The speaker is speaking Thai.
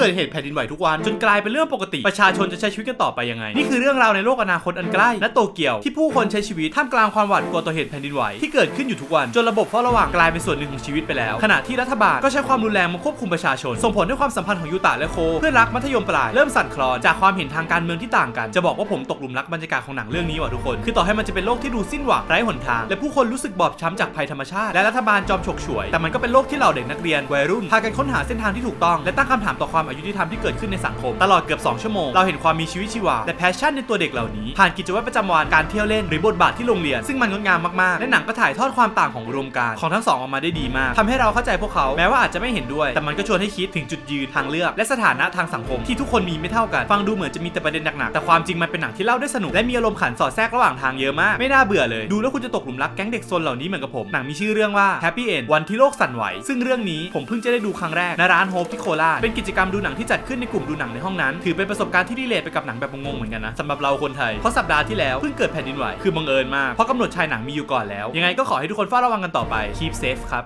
เกิดเหตุแผ่นดินไหวทุกวัน จนกลายเป็นเรื่องปกติ ประชาชนจะใช้ชีวิตกันต่อไปยังไง นี่คือเรื่องราวในโลกอนาคตอันใกล้ณโตเกียวที่ผู้คนใช้ชีวิตท่ามกลางความหวาดกลัวต่อเหตุแผ่นดินไหวที่เกิดขึ้นอยู่ทุกวันจนระบบเฝ้าระวังกลายเป็นส่วนหนึ่งของชีวิตไปแล้ว ขณะที่รัฐบาลก็ใช้ความรุนแรงมาควบคุมประชาชน ส่งผลให้ความสัมพันธ์ของยูตะและโคเพื่อนรักมัธยมปลายเริ่มสั่นคลอนจากความเห็นทางการเมืองที่ต่างกันจะบอกว่าผมตกหลุมรักบรรยากาศของหนังเรื่องนี้ว่ะทุกคนคือต่อให้มันจะเป็นโลกที่ดูสิ้นหวังไร้หนทาง และผู้คนรู้สึกบอบช้ำจากภัยธรรมชาติและรัฐบาลจอมฉกฉวย แต่มันก็เป็นโลกที่เหล่าเด็กนักเรียนวัยรุ่นพากันค้นหาเส้นทางที่ถูกต้องและตั้งคำถามต่อความอายุติธรรมที่เกิดขึ้นในสังคม ตลอดเกือบ2ชั่วโมงเราเห็นความมีชีวิตชีวาและแพชชั่นในตัวเด็กเหล่านี้ ผ่านกิจวัตรประจำวันการเที่ยวเล่นหรือบทบาทที่โรงเรียน ซึ่งมันงดงามมากๆและหนังก็ถ่ายทอดความต่างของอุดมการของทั้งสองออกมาได้ดีมากทำให้เราเข้าใจพวกเขาแม้ว่าอาจจะไม่เห็นด้วย แต่มันก็ชวนให้คิดถึงจุดยืนทางเลือก และสถานะทางสังคมที่ทุกคนมีไม่เท่ากันฟังดูเหมือนจะมีแต่ประเด็นหนักๆแต่ความจริงมันเป็นหนังที่เล่าได้สนุกและมีอารมณ์ขันสอดแทรกระหว่างทางเยอะมากไม่น่าเบื่อเลยดูแล้วคุณจะตกหลุมรักแก๊งเด็กซนเหล่านี้เหมือนกับผมหนังมีชื่อเรื่องว่า Happy End วันที่โลกสั่นไหว ซึ่งเรื่องนี้ผมเพิ่งจะได้ดูครั้งแรกในร้านโฮปที่โคราชเป็นกิจกรรมดูหนังที่จัดขึ้นในกลุ่มดูหนังในห้องนั้น ถือเป็นประสบการณ์ที่ดีเลทไปกับหนังแบบงงๆเหมือนกันนะสำหรับเราคนไทย เพราะสัปดาห์ที่แล้วเพิ่งเกิดแผ่นดินไหว คือบังเอิญมาก เพราะกำหนดชายหนังมีอยู่ก่อนแล้ว ยังไงก็ขอให้ทุกคนเฝ้าระวังกันต่อไป keep safe ครับ